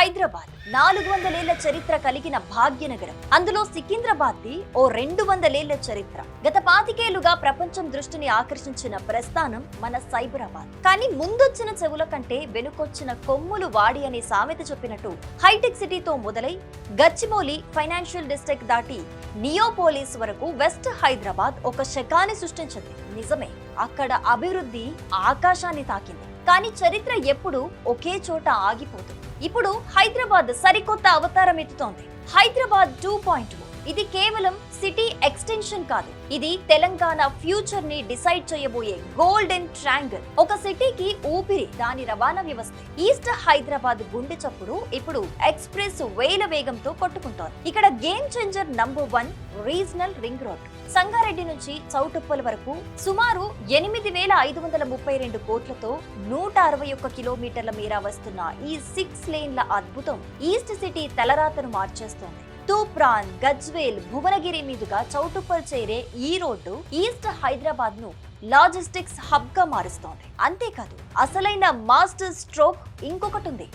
హైదరాబాద్ నాలుగు వందలేళ్ళ చరిత్ర కలిగిన భాగ్యనగరం. అందులో సికింద్రాబాద్ ది ఓ రెండు వందలేళ్ళ చరిత్ర. గత పాతికేలుగా ప్రపంచం దృష్టిని ఆకర్షించిన ప్రస్థానం మన సైబరాబాద్. కానీ ముందొచ్చిన చెవుల కంటే వెనుకొచ్చిన కొమ్ములు వాడి అనే సామెత చెప్పినట్టు హైటెక్ సిటీతో మొదలై గచ్చిబౌలి ఫైనాన్షియల్ డిస్ట్రిక్ట్ దాటి నియోపోలిస్ వరకు వెస్ట్ హైదరాబాద్ ఒక శకాన్ని సృష్టించింది. నిజమే అక్కడ అభివృద్ధి ఆకాశాన్ని తాకింది. కానీ చరిత్ర ఎప్పుడు ఒకే చోట ఆగిపోతుంది. ఇప్పుడు హైదరాబాద్ సరికొత్త అవతారం ఎత్తుతోంది. హైదరాబాద్ టూ పాయింట్ ఇది కేవలం సిటీ ఎక్స్టెన్షన్ కాదు. ఇది తెలంగాణ ఫ్యూచర్ని డిసైడ్ చేయబోయే గోల్డెన్ ట్రాంగిల్ ఒక సిటీకి ఊపిరి దాని రవాణా వ్యవస్థ. ఈస్ట్ హైదరాబాద్ గుండె చప్పుడు ఇప్పుడు ఎక్స్ప్రెస్ వేల వేగంతో కొట్టుకుంటోంది. ఇక్కడ game changer number one regional ring road. Sangareddy నుంచి చౌటుప్పల వరకు సుమారు ఎనిమిది వేల ఐదు వందల ముప్పై రెండు కోట్లతో నూట అరవై ఒక్క కిలోమీటర్ల మేర వస్తున్న ఈ సిక్స్ లేన్ల అద్భుతం ఈస్ట్ సిటీ తలరాతను మార్చేస్తోంది. తూప్రాన్ గజ్వేల్ భువనగిరి మీదుగా చౌటుప్పల్ చేరే ఈ రోడ్డు ఈస్ట్ హైదరాబాద్ను లాజిస్టిక్స్ హబ్గా మారుస్తోంది. అంతేకాదు అసలైన మాస్టర్ స్ట్రోక్ ఇంకొకటి ఉంది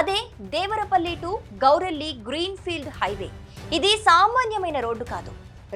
అదే Devarapalli to Gowrelli green field highway. ఇది సామాన్యమైన రోడ్డు కాదు.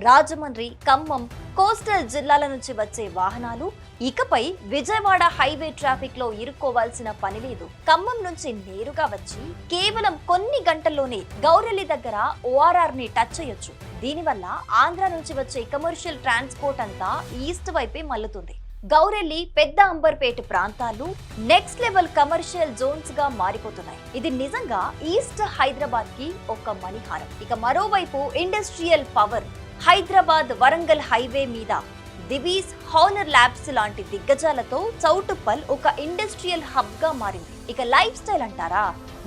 రాజమండ్రి ఖమ్మం కోస్టల్ జిల్లాల నుంచి వచ్చే వాహనాలు ఇకపై విజయవాడ హైవే ట్రాఫిక్లో ఇరుక్కోవాల్సిన పని లేదు. ఖమ్మం నుంచి నేరుగా వచ్చి కేవలం కొన్ని గంటల్లోనే గౌరెల్లి దగ్గర ఓఆర్ఆర్ని టచ్ చేయొచ్చు. దీనివల్ల ఆంధ్ర నుంచి వచ్చే కమర్షియల్ ట్రాన్స్పోర్ట్ అంతా ఈస్ట్ వైపే మల్లుతుంది. గౌరెల్లి పెద్ద అంబర్పేట ప్రాంతాలు నెక్స్ట్ లెవెల్ కమర్షియల్ జోన్స్గా మారిపోతున్నాయి. ఇది నిజంగా ఈస్ట్ హైదరాబాద్కి ఒక మణిహారం. ఇక మరోవైపు industrial power Hyderabad Warangal highway మీద దివీస్ హానర్ ల్యాబ్స్ లాంటి దిగ్గజాలతో చౌటుప్పల్ ఒక ఇండస్ట్రియల్ హబ్గా మారింది. ఇక లైఫ్ స్టైల్ అంటారా?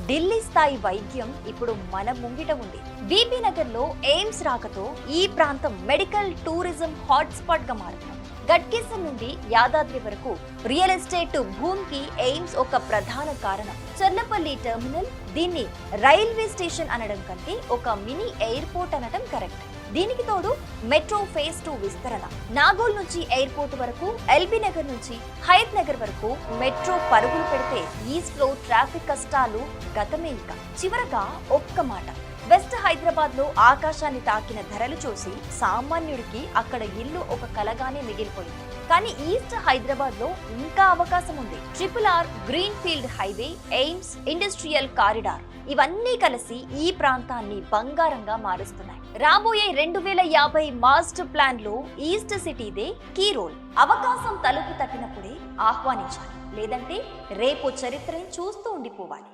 ఢిల్లీ స్థాయి వైద్యం ఇప్పుడు మన ముంగిట ఉంది. బీబీ నగర్లో ఎయిమ్స్ రాకతో ఈ ప్రాంతం మెడికల్ టూరిజం హాట్స్పాట్గా మారింది. గట్కేసం నుండి యాదాద్రి వరకు రియల్ ఎస్టేట్ భూమికి ఎయిమ్స్ ఒక ప్రధాన కారణం. చర్లపల్లి టెర్మినల్ దీన్ని రైల్వే స్టేషన్ అనడం కంటే ఒక మినీ ఎయిర్పోర్ట్ అనడం కరెక్ట్. దీనికి తోడు మెట్రో ఫేజ్ టూ విస్తరణ. నాగోల్ నుంచి ఎయిర్పోర్ట్ వరకు ఎల్బీ నగర్ నుంచి హయత్ నగర్ వరకు మెట్రో పరుగులు పెడితే ఈస్ట్లో ట్రాఫిక్ కష్టాలు గతమే ఇంకా. చివరగా ఒక్క మాట. వెస్ట్ హైదరాబాద్లో ఆకాశాన్ని తాకిన ధరలు చూసి సామాన్యుడికి అక్కడ ఇల్లు ఒక కలగానే మిగిలిపోయింది. కానీ ఈస్ట్ హైదరాబాద్లో ఇంకా అవకాశం ఉంది. Triple R green field highway AIIMS industrial corridor ఇవన్నీ కలిసి ఈ ప్రాంతాన్ని బంగారంగా మారుస్తున్నాయి. రాబోయే రెండు వేల యాభై మాస్టర్ ప్లాన్లో ఈస్ట్ సిటీదే కీ రోల్. అవకాశం తలుపు తట్టినప్పుడే ఆహ్వానించాలి. లేదంటే రేపు చరిత్రని చూస్తూ ఉండిపోవాలి.